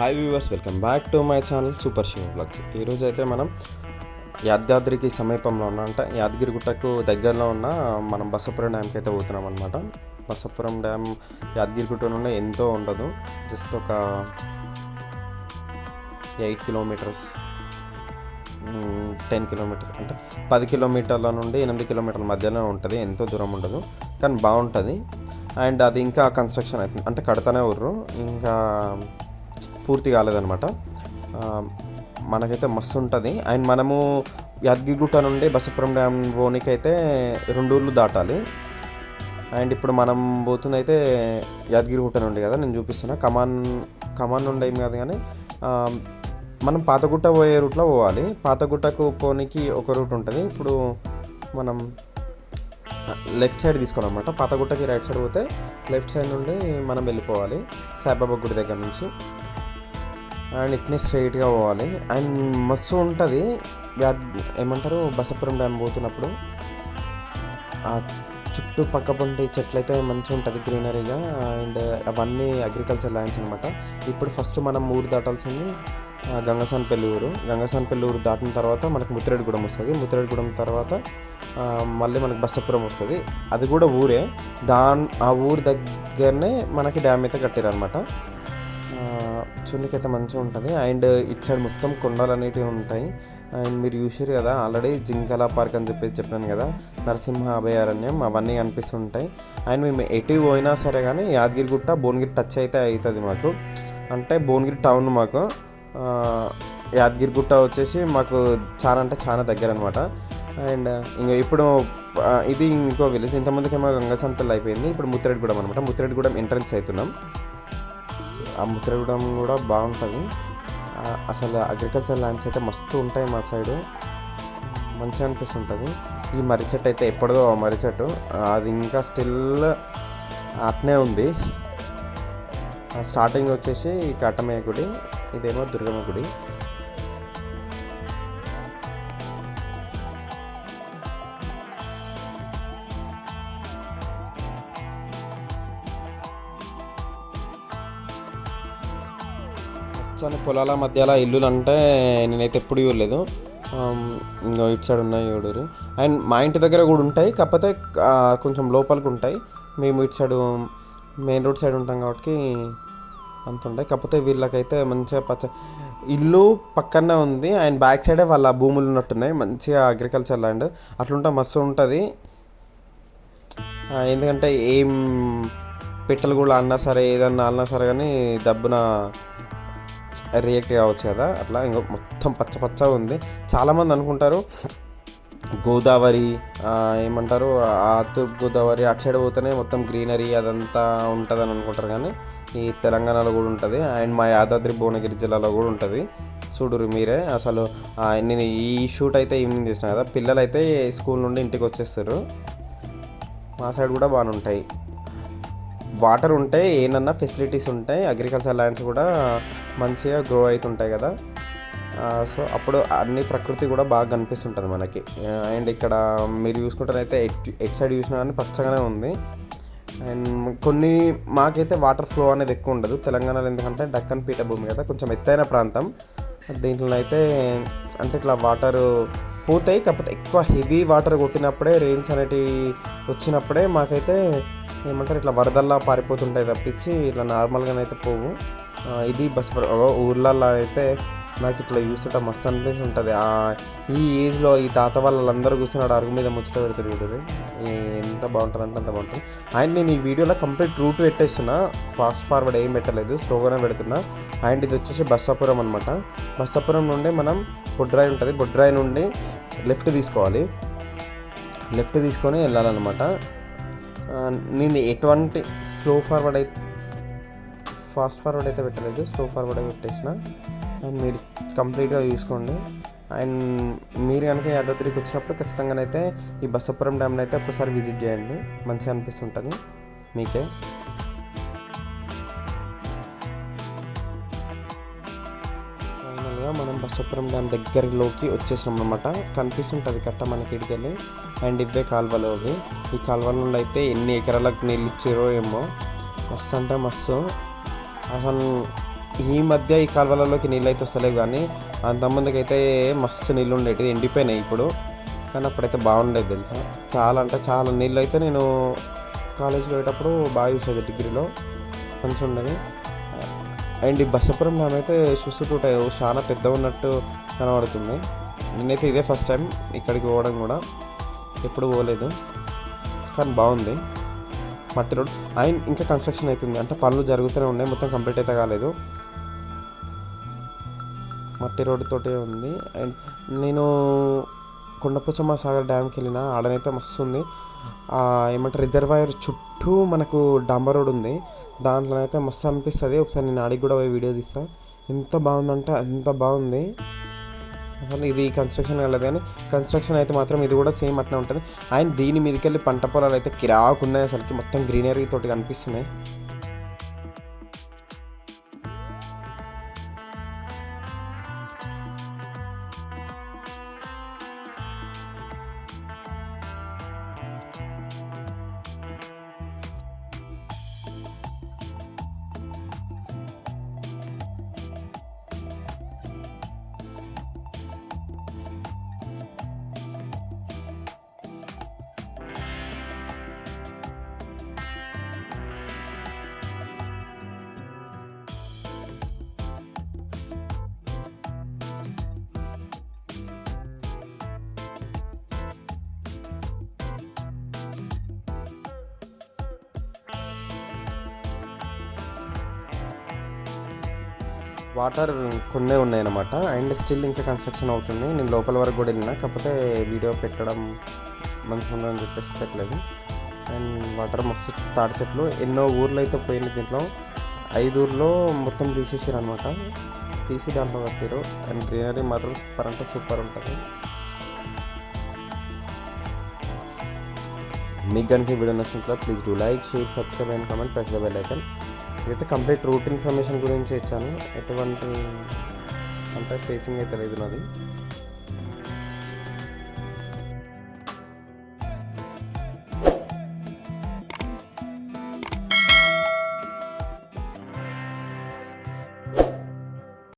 Hi viewers welcome back to my channel super Shiva blogs ఈరోజు అయితే మనం యాదాద్రికి సమీపంలో ఉన్న అంటే యాదగిరిగుట్టకు దగ్గరలో ఉన్న మనం బసపురం డ్యామ్కి అయితే పోతున్నాం అనమాట బసపురం డ్యామ్ యాదగిరిగుట్ట నుండి ఎంతో ఉండదు. జస్ట్ ఒక ఎయిట్ కిలోమీటర్స్ టెన్ కిలోమీటర్స్ అంటే పది కిలోమీటర్ల నుండి ఎనిమిది కిలోమీటర్ల మధ్యలో ఉంటుంది. ఎంతో దూరం ఉండదు కానీ బాగుంటుంది. అండ్ అది ఇంకా కన్స్ట్రక్షన్ అవుతుంది అంటే కడతానే ఉర్రు ఇంకా పూర్తి కాలేదనమాట మనకైతే మస్తు ఉంటుంది. అండ్ మనము యాదగిరిగుట్ట నుండి బసపురం డ్యామ్ పోనీకి అయితే రెండు ఊర్లు దాటాలి. అండ్ ఇప్పుడు మనం పోతుంది అయితే యాదగిరిగుట్ట నుండి కదా నేను చూపిస్తున్నా. కమాన్ కమాన్ నుండి ఏం కాదు కానీ మనం పాతగుట్ట పోయే రూట్లో పోవాలి. పాతగుట్టకు పోనీకి ఒక రూట్ ఉంటుంది. ఇప్పుడు మనం లెఫ్ట్ సైడ్ తీసుకోవాలన్నమాట. పాతగుట్టకి రైట్ సైడ్ పోతే లెఫ్ట్ సైడ్ నుండి మనం వెళ్ళిపోవాలి. సాయిబాబా గుడి దగ్గర నుంచి. అండ్ ఇట్నే స్ట్రైట్గా పోవాలి. అండ్ మస్తు ఉంటుంది. ఏమంటారు? బసపురం డ్యామ్ పోతున్నప్పుడు. ఆ చుట్టూ పక్క పొంటి చెట్లయితే మంచిగా ఉంటుంది గ్రీనరీగా. అండ్ అవన్నీ అగ్రికల్చర్ ల్యాండ్స్ అనమాట ఇప్పుడు ఫస్ట్ మనం ఊరు దాటాల్సింది ఆ, గంగసానపల్లి ఊరు. గంగసానపల్లి ఊరు దాటిన తర్వాత మనకు ముత్తిరెడ్డిగూడెం వస్తుంది. ముత్తిరెడ్డిగూడెం తర్వాత మళ్ళీ మనకు బసపురం వస్తుంది. అది కూడా ఊరే. దాన్ ఆ ఊరు దగ్గరనే మనకి డ్యామ్ అయితే కట్టారనమాట చూడడానికి అయితే మంచిగా ఉంటుంది. అండ్ ఇటు సైడ్ మొత్తం కొండలు అనేటివి ఉంటాయి. అండ్ మీరు చూసారు కదా ఆల్రెడీ జింకల పార్క్ అని చెప్పేసి చెప్పాను కదా నరసింహ అభయారణ్యం అవన్నీ కనిపిస్తుంటాయి. అండ్ మేము ఎటు పోయినా సరే కానీ యాదగిరిగుట్ట భువనగిరి టచ్ అయితే అవుతుంది మాకు. అంటే భువనగిరి టౌన్ మాకు. ఆ, యాదగిరిగుట్ట వచ్చేసి మాకు చాలా అంటే చాలా దగ్గర అనమాట అండ్ ఇంకా ఇప్పుడు ఇది ఇంకో విలేజ్ ఇంతమందికేమో గంగసంపల్లి అయిపోయింది. ఇప్పుడు ముత్తిరెడ్డిగూడెం అనమాట ముత్తిరెడ్డిగూడెం ఎంట్రన్స్ అవుతున్నాం. ఆ ముత్తిరెగూడెం కూడా బాగుంటుంది. అసలు అగ్రికల్చర్ ల్యాండ్స్ అయితే మస్తు ఉంటాయి మా సైడు. మంచిగా అనిపిస్తుంటుంది. ఈ మర్రి చెట్టు అయితే ఎప్పటిదో ఆ మర్రి చెట్టు. అది ఇంకా స్టిల్ అట్నే ఉంది. ఆ, స్టార్టింగ్ వచ్చేసి కట్టమయ్య గుడి ఇదేమో దుర్గమ్మ గుడి. పచ్చని పొలాల మధ్యలో ఇల్లులు అంటే నేనైతే ఎప్పుడు చూడలేదు. ఆమ్, ఇంకా ఇటు సైడ్ ఉన్నాయి ఏడూరు. అండ్ మా ఇంటి దగ్గర కూడా ఉంటాయి కాకపోతే కొంచెం లోపలికి ఉంటాయి. మేము ఇటు సైడ్ మెయిన్ రోడ్ సైడ్ ఉంటాం కాబట్టి అంత ఉంటాయి. కాకపోతే వీళ్ళకైతే మంచిగా పచ్చ ఇల్లు పక్కనే ఉంది. అండ్ బ్యాక్ సైడే వాళ్ళ భూములు ఉన్నట్టున్నాయి. మంచిగా అగ్రికల్చర్ ల్యాండ్ అట్లుంటే మస్తు ఉంటుంది. ఎందుకంటే ఏం పెట్టలు కూడా అన్నా సరే ఏదన్నా అన్నా సరే కానీ దబ్బున రియాక్ట్ కావచ్చు కదా. అట్లా ఇంకా మొత్తం పచ్చ పచ్చగా ఉంది. చాలామంది అనుకుంటారు గోదావరి ఏమంటారు ఆ తూర్పు గోదావరి అటు సైడ్ పోతేనే మొత్తం గ్రీనరీ అదంతా ఉంటుందని అనుకుంటారు కానీ ఈ తెలంగాణలో కూడా ఉంటుంది. అండ్ మా యాదాద్రి భువనగిరి జిల్లాలో కూడా ఉంటుంది. చూడురు మీరే. అసలు నేను ఈ షూట్ అయితే ఈవినింగ్ చేసిన కదా. పిల్లలు అయితే స్కూల్ నుండి ఇంటికి వచ్చేస్తారు. మా సైడ్ కూడా బాగానే ఉంటాయి. వాటర్ ఉంటే ఏమన్నా ఫెసిలిటీస్ ఉంటాయి అగ్రికల్చర్ ల్యాండ్స్ కూడా మంచిగా గ్రో అవుతుంటాయి కదా. సో అప్పుడు అన్ని ప్రకృతి కూడా బాగా కనిపిస్తుంటుంది మనకి. అండ్ ఇక్కడ మీరు చూసుకుంటారైతే ఎట్ ఎట్ సైడ్ చూసినా కానీ పచ్చగానే ఉంది. అండ్ కొన్ని మాకైతే వాటర్ ఫ్లో అనేది ఎక్కువ ఉండదు. తెలంగాణలో ఎందుకంటే డక్కన్ పీఠభూమి కదా కొంచెం ఎత్తైన ప్రాంతం. దీంట్లో అయితే అంటే ఇట్లా వాటర్ పోతాయి కాకపోతే ఎక్కువ హెవీ వాటర్ కొట్టినప్పుడే రెయిన్స్ అనేటివి వచ్చినప్పుడే మాకైతే ఏమంటారు ఇట్లా వరదల్లా పారిపోతుంటాయి తప్పించి ఇట్లా నార్మల్గానైతే పోవు. ఇది బస్ ఊర్లలో అయితే నాకు ఇట్లా చూస్తుంటే మస్తు అనిపిస్తు ఉంటుంది ఈ ఏజ్లో ఈ తాత వాళ్ళందరూ కూర్చున్నాడు అరుగు మీద ముచ్చట పెడతారు వీడు ఎంత బాగుంటుంది అంటే అంత బాగుంటుంది. అండ్ నేను ఈ వీడియోలో కంప్లీట్ రూట్ పెట్టేస్తున్నా. ఫాస్ట్ ఫార్వర్డ్ ఏం పెట్టలేదు స్లోగానే పెడుతున్నా. అండ్ ఇది వచ్చేసి బస్సాపురం అనమాట బస్సాపురం నుండి మనం బొడ్రాయి ఉంటుంది. బొడ్రాయి నుండి లెఫ్ట్ తీసుకోవాలి. లెఫ్ట్ తీసుకొని వెళ్ళాలన్నమాట. నేను ఎటువంటి స్లో ఫార్వర్డ్ అయితే ఫాస్ట్ ఫార్వర్డ్ అయితే పెట్టలేదు. స్లో ఫార్వర్డ్ పెట్టేసిన. అండ్ మీరు కంప్లీట్గా చూసుకోండి. అండ్ మీరు కనుక యాదాద్రికి వచ్చినప్పుడు ఖచ్చితంగానైతే ఈ బసపురం డ్యామ్ని అయితే ఒకసారి విజిట్ చేయండి. మంచిగా అనిపిస్తుంటుంది. మీకే. మనం బసపురం డ్యామ్ దగ్గరలోకి వచ్చేసాం అనమాట కనిపిస్తుంటుంది కట్ట మనకి ఇడికెళ్ళి. అండ్ ఇవే కాలువలు అవి. ఈ కాలువల నుండి అయితే ఎన్ని ఎకరాలకు నీళ్ళు ఇచ్చారో ఏమో. మస్తు అంటే మస్తు. అసలు ఈ మధ్య ఈ కాలువలలోకి నీళ్ళు అయితే వస్తలేవు కానీ అంతమందికైతే అయితే మస్తు నీళ్ళు ఉండేవి ఎండిపోయినాయి ఇప్పుడు. కానీ అప్పుడైతే బాగుండేది తెలుసా? చాలా అంటే చాలా నీళ్ళు అయితే నేను కాలేజ్కి పోయేటప్పుడు బాగా చూసేది డిగ్రీలో. మంచిగా ఉండేది అండ్ ఈ బసపురం డ్యామ్ అయితే చూస్తుంటే చాలా పెద్ద ఉన్నట్టు కనబడుతుంది. నేనైతే ఇదే ఫస్ట్ టైం ఇక్కడికి పోవడం కూడా. ఎప్పుడు పోలేదు కానీ బాగుంది. మట్టి రోడ్ అండ్ ఇంకా కన్స్ట్రక్షన్ అవుతుంది. అంటే పనులు జరుగుతూనే ఉన్నాయి మొత్తం కంప్లీట్ అయితే కాలేదు. మట్టి రోడ్డు తోటే ఉంది. అండ్ నేను కొండపోచమ్మ సాగర్ డ్యామ్కి వెళ్ళిన ఆడనైతే మస్తు ఉంది. ఏమంటారు రిజర్వాయర్ చుట్టూ మనకు డాంబర్ రోడ్ ఉంది. దాంట్లో అయితే మస్తు అనిపిస్తుంది. ఒకసారి నేను ఆడికి కూడా పోయి వీడియో తీస్తా. ఎంత బాగుందంటే అంత బాగుంది. అసలు ఇది కన్స్ట్రక్షన్ కలదు కానీ కన్స్ట్రక్షన్ అయితే మాత్రం ఇది కూడా సేమ్ అట్లా ఉంటుంది. ఆయన దీని మీదకి వెళ్ళి పంట పొలాలు అయితే కిరాకున్నాయి అసలుకి. మొత్తం గ్రీనరీ తోటి కనిపిస్తున్నాయి. వాటర్ కొన్నే ఉన్నాయన్నమాట. అండ్ స్టిల్ ఇంకా కన్స్ట్రక్షన్ అవుతుంది. నేను లోపల వరకు కూడా వెళ్ళిన. కాకపోతే వీడియో పెట్టడం మంచిగా ఉందని చెప్పేసి పెట్టలేదు. అండ్ వాటర్ మస్తు తాడి చెట్లు. ఎన్నో ఊర్లు అయితే పోయింది దీంట్లో. ఐదు ఊర్లో మొత్తం తీసేసారు అనమాట తీసి దాంట్లో కట్టారు. అండ్ గ్రీనరీ మాత్రం సూపర్ అంటే సూపర్ ఉంటుంది. మీకు కనుక వీడియో నచ్చినట్లు please do like share subscribe and comment. Press the bell icon. అయితే కంప్లీట్ రూట్ ఇన్ఫర్మేషన్ గురించి ఇచ్చాను. ఎటువంటి అంటే ఫేసింగ్ అయితే లేదు నాది.